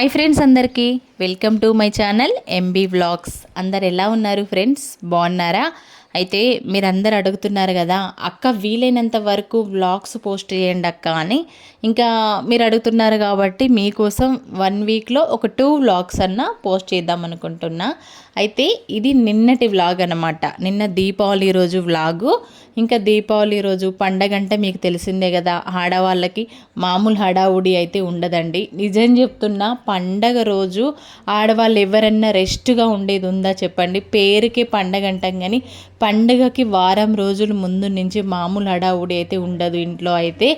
Hi friends అందరికీ welcome to my channel MB vlogs అందరు ఎలా ఉన్నారు ఫ్రెండ్స్ బాగున్నారా? అయితే మీరందరు అడుగుతున్నారు కదా అక్క వీలైనంత వరకు వ్లాగ్స్ పోస్ట్ చేయండి అక్క అని. ఇంకా మీరు అడుగుతున్నారు కాబట్టి మీకోసం వన్ వీక్లో ఒక టూ వ్లాగ్స్ అన్న పోస్ట్ చేద్దాం అనుకుంటున్నా. అయితే ఇది నిన్నటి వ్లాగ్ అనమాట నిన్న దీపావళి రోజు వ్లాగు ఇంకా దీపావళి రోజు పండగ అంటే మీకు తెలిసిందే కదా. ఆడవాళ్ళకి మామూలు హడావుడి అయితే ఉండదండి. నిజం చెప్తున్నా పండగ రోజు ఆడవాళ్ళు ఎవరన్నా రెస్ట్గా ఉండేది ఉందా చెప్పండి. పేరుకి పండగ అంటాం కానీ పండగకి వారం రోజుల ముందు నుంచి మామూలు హడావుడి అయితే ఉండదు ఇంట్లో అయితే.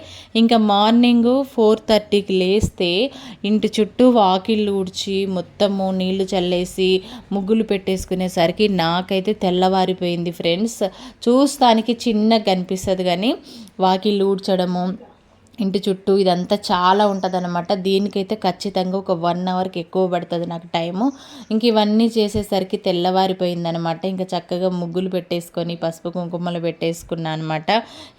ఇంకా మార్నింగ్ ఫోర్ థర్టీకి లేస్తే ఇంటి చుట్టూ వాకిళ్ళు ఊడ్చి మొత్తము నీళ్ళు చల్లేసి ముగ్గులు పెట్టేసుకునేసరికి నాకైతే తెల్లవారిపోయింది ఫ్రెండ్స్. చూస్తానికి చిన్నగా కనిపిస్తుంది కానీ వాకిళ్ళు ఊడ్చడము ఇంటి చుట్టూ ఇదంతా చాలా ఉంటుంది అనమాట దీనికైతే ఖచ్చితంగా ఒక వన్ అవర్కి ఎక్కువ పడుతుంది నాకు టైము ఇంక ఇవన్నీ చేసేసరికి తెల్లవారిపోయిందనమాట ఇంకా చక్కగా ముగ్గులు పెట్టేసుకొని పసుపు కుంకుమలు పెట్టేసుకున్నా అనమాట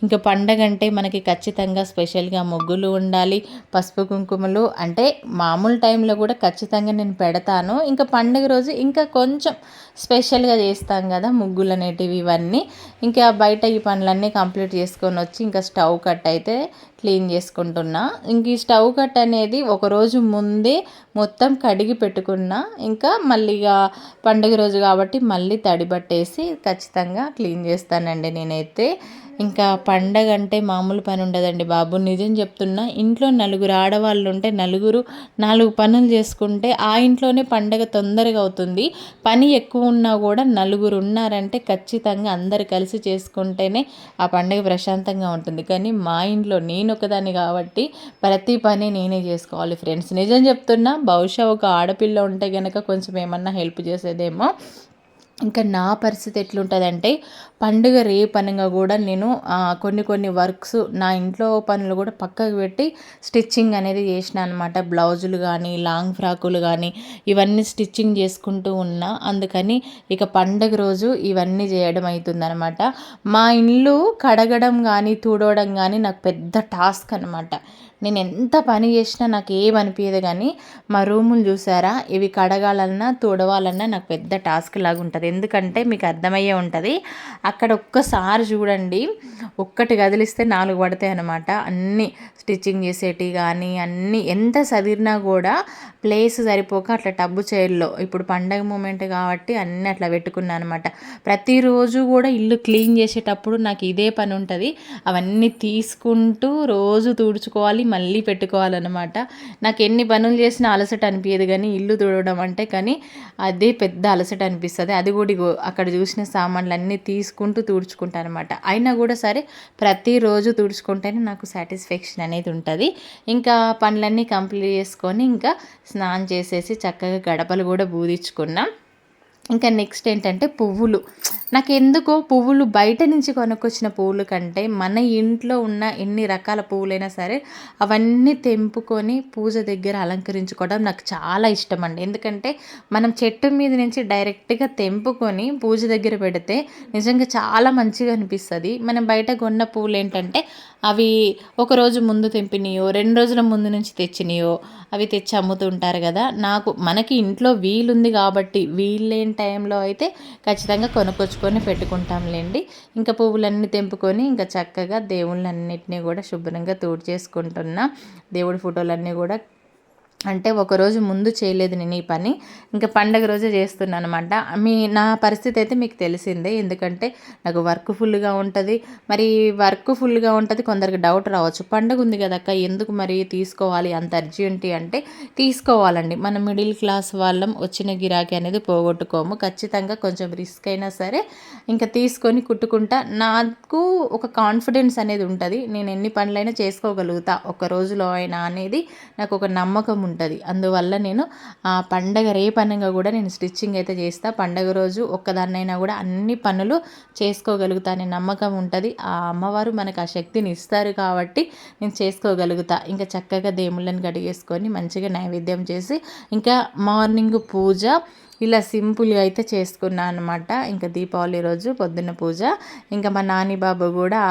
ఇంకా పండగ అంటే మనకి ఖచ్చితంగా స్పెషల్గా ముగ్గులు ఉండాలి పసుపు కుంకుమలు. అంటే మామూలు టైంలో కూడా ఖచ్చితంగా నేను పెడతాను. ఇంకా పండగ రోజు ఇంకా కొంచెం స్పెషల్గా చేస్తాం కదా ముగ్గులు అనేటివి ఇవన్నీ. ఇంకా బయట ఈ పనులన్నీ కంప్లీట్ చేసుకొని వచ్చి ఇంకా స్టవ్ కట్ అయితే క్లీన్ చేసుకుంటున్నా. ఇంక ఈ స్టవ్ కట్ అనేది ఒకరోజు ముందే మొత్తం కడిగి పెట్టుకున్నా. ఇంకా మళ్ళీగా పండుగ రోజు కాబట్టి మళ్ళీ తడి పట్టేసి ఖచ్చితంగా క్లీన్ చేస్తానండి నేనైతే. ఇంకా పండగ అంటే మామూలు పని ఉండదండి బాబు. నిజం చెప్తున్నా ఇంట్లో నలుగురు ఆడవాళ్ళు ఉంటే నలుగురు నాలుగు పనులు చేసుకుంటే ఆ ఇంట్లోనే పండగ తొందరగా అవుతుంది. పని ఎక్కువ ఉన్నా కూడా నలుగురు ఉన్నారంటే ఖచ్చితంగా అందరు కలిసి చేసుకుంటేనే ఆ పండగ ప్రశాంతంగా ఉంటుంది. కానీ మా ఇంట్లో నేను ఒకదాన్ని కాబట్టి ప్రతి పని నేనే చేసుకోవాలి ఫ్రెండ్స్. నిజం చెప్తున్నా బహుశా ఒక ఆడపిల్ల ఉంటే కనుక కొంచెం ఏమన్నా హెల్ప్ చేసేదేమో. ఇంకా నా పరిస్థితి ఎట్లుంటుందంటే పండుగ రేపనగా కూడా నేను కొన్ని కొన్ని వర్క్స్ నా ఇంట్లో పనులు కూడా పక్కకు పెట్టి స్టిచ్చింగ్ అనేది చేసిన అనమాట బ్లౌజులు కానీ లాంగ్ ఫ్రాకులు కానీ ఇవన్నీ స్టిచ్చింగ్ చేసుకుంటూ ఉన్నా. అందుకని ఇక పండగ రోజు ఇవన్నీ చేయడం అవుతుందనమాట మా ఇల్లు కడగడం కానీ తుడవడం కానీ నాకు పెద్ద టాస్క్ అనమాట నేను ఎంత పని చేసినా నాకు ఏమనిపించదు కానీ మా రూములు చూసారా? ఇవి కడగాలన్నా తుడవాలన్నా నాకు పెద్ద టాస్క్ లాగా ఉంటుంది. ఎందుకంటే మీకు అర్థమయ్యే ఉంటుంది అక్కడ ఒక్కసారి చూడండి ఒక్కటి కదిలిస్తే నాలుగు పడతాయి అనమాట అన్నీ స్టిచ్చింగ్ చేసేటి కానీ అన్నీ ఎంత చదివినా కూడా ప్లేస్ సరిపోక అట్లా టబ్బు చైర్లో. ఇప్పుడు పండగ మూమెంట్ కాబట్టి అన్నీ అట్లా పెట్టుకున్నాను అనమాట ప్రతిరోజు కూడా ఇల్లు క్లీన్ చేసేటప్పుడు నాకు ఇదే పని ఉంటుంది. అవన్నీ తీసుకుంటూ రోజు తుడుచుకోవాలి మళ్ళీ పెట్టుకోవాలన్నమాట. నాకు ఎన్ని పనులు చేసినా అలసట అనిపించదు కానీ ఇల్లు తుడవడం అంటే కానీ అదే పెద్ద అలసట అనిపిస్తుంది. అది కూడా అక్కడ చూసిన సామాన్లు అన్నీ తీసుకుంటూ తుడుచుకుంటాను అనమాట అయినా కూడా సరే ప్రతిరోజు తుడుచుకుంటేనే నాకు సాటిస్ఫాక్షన్ అనేది ఉంటుంది. ఇంకా పనులన్నీ కంప్లీట్ చేసుకొని ఇంకా స్నానం చేసేసి చక్కగా గడపలు కూడా బూదించుకున్నాం ఇంకా నెక్స్ట్ ఏంటంటే పువ్వులు. నాకు ఎందుకో పువ్వులు బయట నుంచి కొనుక్కొచ్చిన పువ్వుల కంటే మన ఇంట్లో ఉన్న ఎన్ని రకాల పువ్వులైనా సరే అవన్నీ తెంపుకొని పూజ దగ్గర అలంకరించుకోవడం నాకు చాలా ఇష్టం అండి ఎందుకంటే మనం చెట్టు మీద నుంచి డైరెక్ట్గా తెంపుకొని పూజ దగ్గర పెడితే నిజంగా చాలా మంచిగా అనిపిస్తుంది. మనం బయట కొన్న పువ్వులు ఏంటంటే అవి ఒకరోజు ముందు తెంపినయో రెండు రోజుల ముందు నుంచి తెచ్చినాయో అవి తెచ్చి అమ్ముతుంటారు కదా. నాకు మనకి ఇంట్లో వీలుంది కాబట్టి వీళ్ళేని టైంలో అయితే ఖచ్చితంగా కొనుక్కొచ్చుకొని పెట్టుకుంటాంలేండి. ఇంకా పువ్వులన్నీ తెంపుకొని ఇంకా చక్కగా దేవుళ్ళన్నిటినీ కూడా శుభ్రంగా తోడు చేసుకుంటున్నా దేవుడి ఫోటోలన్నీ కూడా అంటే ఒకరోజు ముందు చేయలేదు నేను ఈ పని. ఇంకా పండగ రోజే చేస్తున్నాను అనమాట మీ నా పరిస్థితి అయితే మీకు తెలిసిందే. ఎందుకంటే నాకు వర్క్ ఫుల్గా ఉంటుంది. మరి వర్క్ ఫుల్గా ఉంటుంది కొందరికి డౌట్ రావచ్చు. పండగ ఉంది కదక్క ఎందుకు మరి తీసుకోవాలి? అంత అర్జెంట్ అంటే తీసుకోవాలండి. మన మిడిల్ క్లాస్ వాళ్ళం వచ్చిన గిరాకీ అనేది పోగొట్టుకోము. ఖచ్చితంగా కొంచెం రిస్క్ అయినా సరే ఇంకా తీసుకొని కుట్టుకుంటా. నాకు ఒక కాన్ఫిడెన్స్ అనేది ఉంటుంది. నేను ఎన్ని పనులైనా చేసుకోగలుగుతా. ఒక రోజులో అయినా అనేది నాకు ఒక నమ్మకం ఉంటుంది. అందువల్ల నేను ఆ పండగ రేపనగా కూడా నేను స్టిచ్చింగ్ అయితే చేస్తా. పండగ రోజు ఒక్కదాన్నైనా కూడా అన్ని పనులు చేసుకోగలుగుతానే నమ్మకం ఉంటుంది. ఆ అమ్మవారు మనకు ఆ శక్తిని ఇస్తారు కాబట్టి నేను చేసుకోగలుగుతా. ఇంకా చక్కగా దేవుళ్ళని కడిగేసుకొని మంచిగా నైవేద్యం చేసి ఇంకా మార్నింగ్ పూజ ఇలా సింపుల్గా అయితే చేసుకున్నాను అనమాట ఇంకా దీపావళి రోజు పొద్దున్న పూజ. ఇంకా మా నాని బాబు కూడా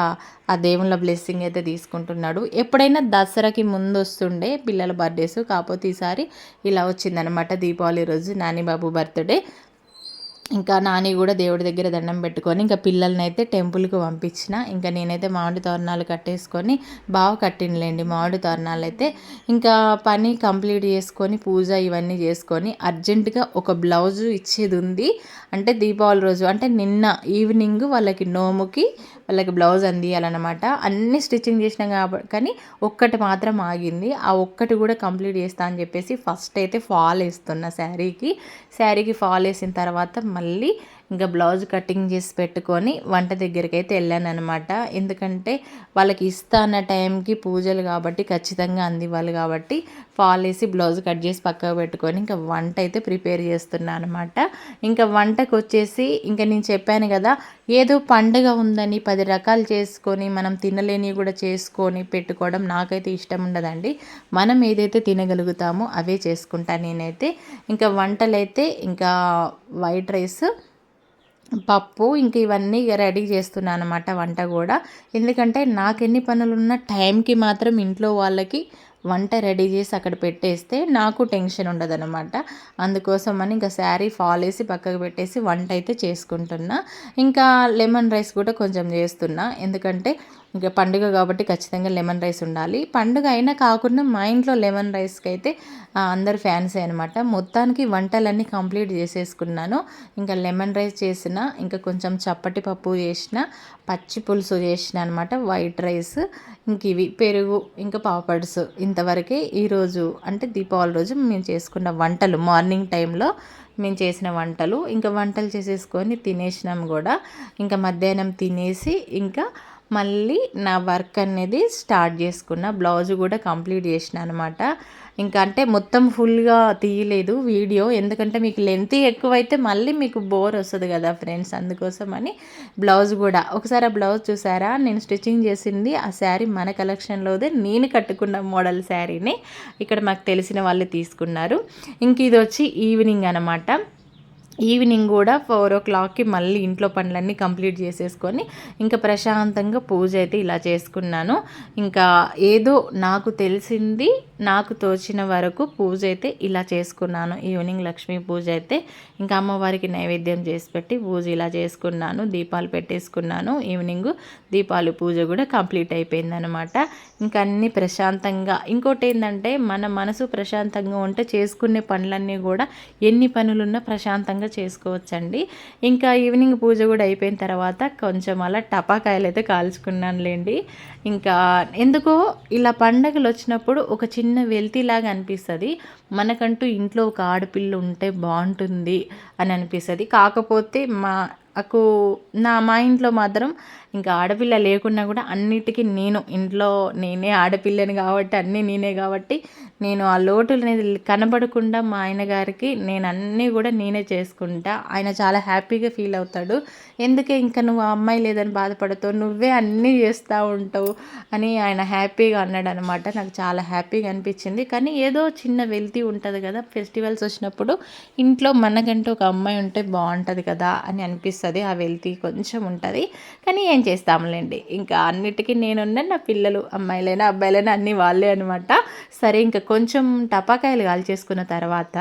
ఆ దేవుళ్ళ బ్లెస్సింగ్ అయితే తీసుకుంటున్నాడు. ఎప్పుడైనా దసరాకి ముందు వస్తుండే పిల్లల బర్త్డేస్ కాకపోతే ఈసారి ఇలా వచ్చిందనమాట దీపావళి రోజు నాని బాబు బర్త్డే ఇంకా నాని కూడా దేవుడి దగ్గర దండం పెట్టుకొని ఇంకా పిల్లల్ని అయితే టెంపుల్కి పంపించిన. ఇంకా నేనైతే మామిడి తోరణాలు కట్టేసుకొని బాగా కట్టినలేండి మామిడి తోరణాలు అయితే ఇంకా పని కంప్లీట్ చేసుకొని పూజ ఇవన్నీ చేసుకొని అర్జెంటుగా ఒక బ్లౌజు ఇచ్చేది ఉంది అంటే దీపావళి రోజు అంటే నిన్న ఈవినింగ్ వాళ్ళకి నోముకి వాళ్ళకి బ్లౌజ్ అందియాలన్నమాట అన్ని స్టిచ్చింగ్ చేసినాం కాబట్టి కానీ ఒక్కటి మాత్రం ఆగింది. ఆ ఒక్కటి కూడా కంప్లీట్ చేస్తా అని చెప్పేసి ఫస్ట్ అయితే ఫాల్ వేస్తున్నా శారీకి. శారీకి ఫాల్ వేసిన తర్వాత మళ్ళీ ఇంకా బ్లౌజ్ కటింగ్ చేసి పెట్టుకొని వంట దగ్గరికి అయితే వెళ్ళాను అనమాట ఎందుకంటే వాళ్ళకి ఇస్తా అన్న టైంకి పూజలు కాబట్టి ఖచ్చితంగా అందివ్వాలి కాబట్టి ఫాల్ వేసి బ్లౌజ్ కట్ చేసి పక్కకు పెట్టుకొని ఇంకా వంట అయితే ప్రిపేర్ చేస్తున్నాను అనమాట ఇంకా వంటకు వచ్చేసి ఇంకా నేను చెప్పాను కదా ఏదో పండుగ ఉందని పది రకాలు చేసుకొని మనం తినలేనివి కూడా చేసుకొని పెట్టుకోవడం నాకైతే ఇష్టం ఉండదండి. మనం ఏదైతే తినగలుగుతామో అవే చేసుకుంటా నేనైతే. ఇంకా వంటలైతే ఇంకా వైట్ రైస్ పప్పు ఇంక ఇవన్నీ రెడీ చేస్తున్నాను అనమాట వంట కూడా. ఎందుకంటే నాకు ఎన్ని పనులు ఉన్నా టైంకి మాత్రం ఇంట్లో వాళ్ళకి వంట రెడీ చేసి అక్కడ పెట్టేస్తే నాకు టెన్షన్ ఉండదనమాట అందుకోసం అని ఇంకా శారీ ఫాల్ వేసి పక్కకు పెట్టేసి వంట అయితే చేసుకుంటున్నా. ఇంకా లెమన్ రైస్ కూడా కొంచెం చేస్తున్నా. ఎందుకంటే ఇంకా పండుగ కాబట్టి ఖచ్చితంగా లెమన్ రైస్ ఉండాలి. పండుగ అయినా కాకుండా మా ఇంట్లో లెమన్ రైస్కి అయితే అందరు ఫ్యాన్సే అనమాట మొత్తానికి వంటలన్నీ కంప్లీట్ చేసేసుకున్నాను. ఇంకా లెమన్ రైస్ చేసిన ఇంకా కొంచెం చప్పటి పప్పు చేసిన పచ్చి పులుసు చేసిన అనమాట వైట్ రైస్ ఇంక ఇవి పెరుగు ఇంకా పాపడ్స్. ఇంతవరకే ఈరోజు అంటే దీపావళి రోజు మేము చేసుకున్న వంటలు మార్నింగ్ టైంలో మేము చేసిన వంటలు. ఇంకా వంటలు చేసేసుకొని తినేసినాం కూడా. ఇంకా మధ్యాహ్నం తినేసి ఇంకా మళ్ళీ నా వర్క్ అనేది స్టార్ట్ చేసుకున్న. బ్లౌజ్ కూడా కంప్లీట్ చేసిన అనమాట ఇంకా అంటే మొత్తం ఫుల్గా తీయలేదు వీడియో. ఎందుకంటే మీకు లెంత్ ఎక్కువైతే మళ్ళీ మీకు బోర్ వస్తుంది కదా ఫ్రెండ్స్. అందుకోసం అని బ్లౌజ్ కూడా. ఒకసారి ఆ బ్లౌజ్ చూసారా? నేను స్టిచ్చింగ్ చేసింది. ఆ శారీ మన కలెక్షన్లోదే. నేను కట్టుకున్న మోడల్ శారీని. ఇక్కడ మాకు తెలిసిన వాళ్ళు తీసుకున్నారు. ఇంక ఇది వచ్చి ఈవినింగ్ అనమాట ఈవినింగ్ కూడా ఫోర్ ఓ క్లాక్కి మళ్ళీ ఇంట్లో పనులన్నీ కంప్లీట్ చేసేసుకొని ఇంకా ప్రశాంతంగా పూజ అయితే ఇలా చేసుకున్నాను. ఇంకా ఏదో నాకు తెలిసింది నాకు తోచిన వరకు పూజ అయితే ఇలా చేసుకున్నాను. ఈవినింగ్ లక్ష్మీ పూజ అయితే ఇంకా అమ్మవారికి నైవేద్యం చేసి పెట్టి పూజ ఇలా చేసుకున్నాను. దీపాలు పెట్టేసుకున్నాను. ఈవినింగ్ దీపాలు పూజ కూడా కంప్లీట్ అయిపోయిందనమాట ఇంకా అన్నీ ప్రశాంతంగా ఇంకోటి ఏంటంటే మన మనసు ప్రశాంతంగా ఉంటే చేసుకునే పనులన్నీ కూడా ఎన్ని పనులున్నా ప్రశాంతంగా చేసుకోవచ్చండి. ఇంకా ఈవినింగ్ పూజ కూడా అయిపోయిన తర్వాత కొంచెం అలా టపాకాయలు అయితే కాల్చుకున్నానులేండి. ఇంకా ఎందుకో ఇలా పండగలు వచ్చినప్పుడు ఒక చిన్న వెల్తీలాగా అనిపిస్తుంది. మనకంటూ ఇంట్లో ఒక ఆడపిల్ల ఉంటే బాగుంటుంది అని అనిపిస్తుంది. కాకపోతే మా నాకు నా మా ఇంట్లో మాత్రం ఇంకా ఆడపిల్ల లేకున్నా కూడా అన్నిటికీ నేను ఇంట్లో నేనే ఆడపిల్లని కాబట్టి అన్నీ నేనే కాబట్టి నేను ఆ లోటు అనేది కనబడకుండా మా ఆయన గారికి నేను అన్నీ కూడా నేనే చేసుకుంటా. ఆయన చాలా హ్యాపీగా ఫీల్ అవుతాడు. ఎందుకే ఇంకా నువ్వు అమ్మాయి లేదని బాధపడతావు? నువ్వే అన్నీ చేస్తూ ఉంటావు అని ఆయన హ్యాపీగా అన్నాడు అనమాట నాకు చాలా హ్యాపీగా అనిపించింది. కానీ ఏదో చిన్న వెల్తి ఉంటుంది కదా ఫెస్టివల్స్ వచ్చినప్పుడు ఇంట్లో మనకంటూ ఒక అమ్మాయి ఉంటే బాగుంటుంది కదా అని అనిపిస్తుంది. ఆ వెల్తి కొంచెం ఉంటుంది. కానీ ఏం చేస్తాములేండి ఇంకా అన్నిటికీ నేనున్న నా పిల్లలు అమ్మాయిలైనా అబ్బాయిలైనా అన్నీ వాళ్ళే అనమాట సరే ఇంకా కొంచెం టపాకాయలు కాల్చేసుకున్న తర్వాత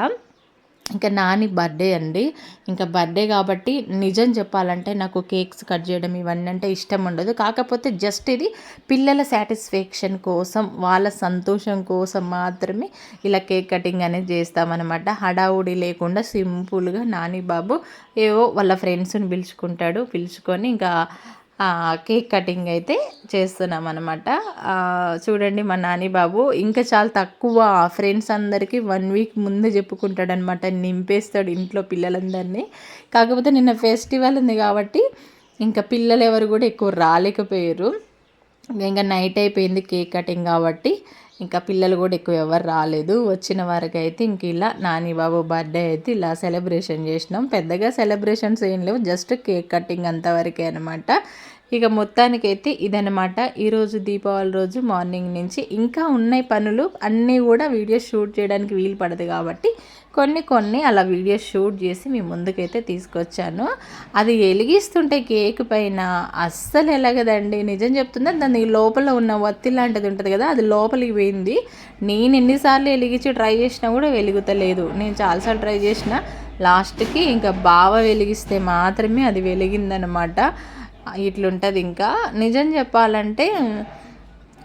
ఇంకా నాని బర్త్డే అండి. ఇంకా బర్త్డే కాబట్టి నిజం చెప్పాలంటే నాకు కేక్స్ కట్ చేయడం ఇవన్నీ అంటే ఇష్టం ఉండదు. కాకపోతే జస్ట్ ఇది పిల్లల సాటిస్ఫాక్షన్ కోసం వాళ్ళ సంతోషం కోసం మాత్రమే ఇలా కేక్ కటింగ్ అనేది చేస్తామన్నమాట. హడావుడి లేకుండా సింపుల్గా నాని బాబు ఏవో వాళ్ళ ఫ్రెండ్స్ని పిలుచుకుంటాడు. పిలుచుకొని ఇంకా కేక్ కటింగ్ అయితే చేస్తున్నాం అనమాట చూడండి మా నాని బాబు ఇంకా చాలా తక్కువ ఫ్రెండ్స్ అందరికీ వన్ వీక్ ముందే చెప్పుకుంటాడు అనమాట నింపేస్తాడు ఇంట్లో పిల్లలందరినీ. కాకపోతే నిన్న ఫెస్టివల్ ఉంది కాబట్టి ఇంకా పిల్లలు ఎవరు కూడా ఎక్కువ రాలేకపోయారు. ఇంకా నైట్ అయిపోయింది కేక్ కటింగ్ కాబట్టి ఇంకా పిల్లలు కూడా ఎక్కువ ఎవరు రాలేదు. వచ్చిన వారికి అయితే ఇంక ఇలా నాని బాబు బర్త్డే అయితే ఇలా సెలబ్రేషన్ చేసినాం. పెద్దగా సెలబ్రేషన్స్ ఏం లేవు జస్ట్ కేక్ కటింగ్ అంతవరకే అనమాట ఇక మొత్తానికైతే ఇదనమాట ఈరోజు దీపావళి రోజు మార్నింగ్ నుంచి ఇంకా ఉన్నాయి పనులు. అన్నీ కూడా వీడియోస్ షూట్ చేయడానికి వీలు పడదు కాబట్టి కొన్ని కొన్ని అలా వీడియోస్ షూట్ చేసి మీ ముందుకైతే తీసుకొచ్చాను. అది వెలిగిస్తుంటే కేక్ పైన అస్సలు ఎలాగదండి నిజం చెప్తుందా దాని లోపల ఉన్న వత్తి లాంటిది ఉంటుంది కదా అది లోపలికి పోయింది. నేను ఎన్నిసార్లు వెలిగించి ట్రై చేసినా కూడా వెలుగుతలేదు. నేను చాలాసార్లు ట్రై చేసిన లాస్ట్కి ఇంకా బావ వెలిగిస్తే మాత్రమే అది వెలిగిందనమాట ఇట్లుంటుంది ఇంకా. నిజం చెప్పాలంటే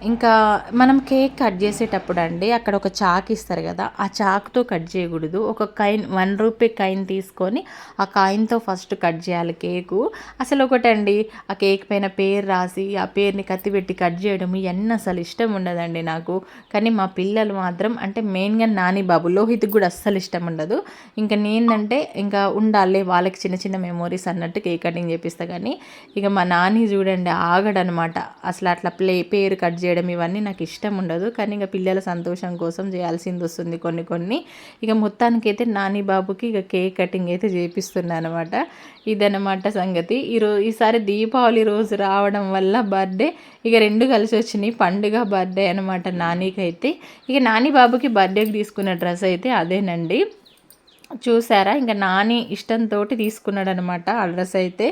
ఇంకా మనం కేక్ కట్ చేసేటప్పుడు అండి అక్కడ ఒక చాక్ ఇస్తారు కదా ఆ చాక్తో కట్ చేయకూడదు. ఒక కాయిన్ వన్ రూపీ కాయిన్ తీసుకొని ఆ కాయిన్తో ఫస్ట్ కట్ చేయాలి కేకు. అసలు ఒకటండి ఆ కేక్ పైన పేరు రాసి ఆ పేరుని కత్తి పెట్టి కట్ చేయడం ఇవన్నీ అసలు ఇష్టం ఉండదండి నాకు. కానీ మా పిల్లలు మాత్రం అంటే మెయిన్గా నాని బాబు లోహిత్ కూడా అస్సలు ఇష్టం ఉండదు. ఇంకా నేనంటే ఇంకా ఉండాలి వాళ్ళకి చిన్న చిన్న మెమోరీస్ అన్నట్టు కేక్ కటింగ్ చేపిస్తా. కానీ ఇక మా నాని చూడండి ఆగడనమాట. అసలు అట్లా ప్లే పేరు కట్ చేయడం ఇవన్నీ నాకు ఇష్టం ఉండదు. కానీ ఇంకా పిల్లల సంతోషం కోసం చేయాల్సింది వస్తుంది కొన్ని కొన్ని. ఇక మొత్తానికైతే నాని బాబుకి ఇక కేక్ కటింగ్ అయితే చేపిస్తున్నాను అనమాట. ఇదనమాట సంగతి. ఈరోజు ఈసారి దీపావళి రోజు రావడం వల్ల బర్త్డే ఇక రెండు కలిసి వచ్చినాయి. పండుగ బర్త్డే అనమాట నానికైతే. ఇక నాని బాబుకి బర్త్డేకి తీసుకున్న డ్రెస్ అయితే అదేనండి. చూసారా? ఇంకా నాని ఇష్టంతో తీసుకున్నాడు అనమాట ఆ డ్రెస్ అయితే.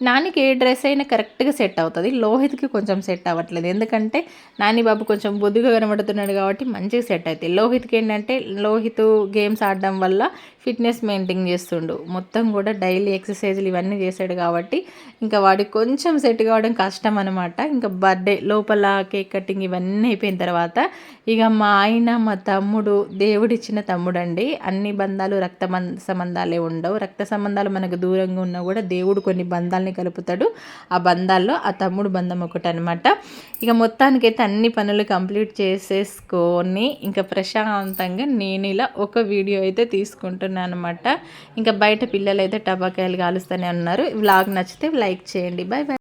నానికి ఏ డ్రెస్ అయినా కరెక్ట్గా సెట్ అవుతుంది. లోహిత్కి కొంచెం సెట్ అవ్వట్లేదు. ఎందుకంటే నాని బాబు కొంచెం బొద్దుగా కనబడుతున్నాడు కాబట్టి మంచిగా సెట్ అవుతాయి లోహిత్కి ఏంటంటే లోహిత్ గేమ్స్ ఆడడం వల్ల ఫిట్నెస్ మెయింటైన్ చేస్తుండు. మొత్తం కూడా డైలీ ఎక్సర్సైజ్లు ఇవన్నీ చేశాడు కాబట్టి ఇంకా వాడికి కొంచెం సెట్ కావడం కష్టం అనమాట ఇంకా బర్త్డే లోపల కేక్ కటింగ్ ఇవన్నీ అయిపోయిన తర్వాత ఇక మా ఆయన మా తమ్ముడు దేవుడిచ్చిన తమ్ముడు అండి అన్ని బంధాలు రక్త సంబంధాలే ఉండవు. రక్త సంబంధాలు మనకు దూరంగా ఉన్నా కూడా దేవుడు కొన్ని బంధాలని బంధాన్ని కలుపుతాడు. ఆ బంధాల్లో ఆ తమ్ముడు బంధం ఒకటి అనమాట ఇక మొత్తానికైతే అన్ని పనులు కంప్లీట్ చేసేసుకొని ఇంకా ప్రశాంతంగా నేను ఇలా ఒక వీడియో అయితే తీసుకుంటున్నాను అనమాట ఇంకా బయట పిల్లలు అయితే టబాకాయలు కాలుస్తూనే ఉన్నారు. వ్లాగ్ నచ్చితే లైక్ చేయండి. Bye bye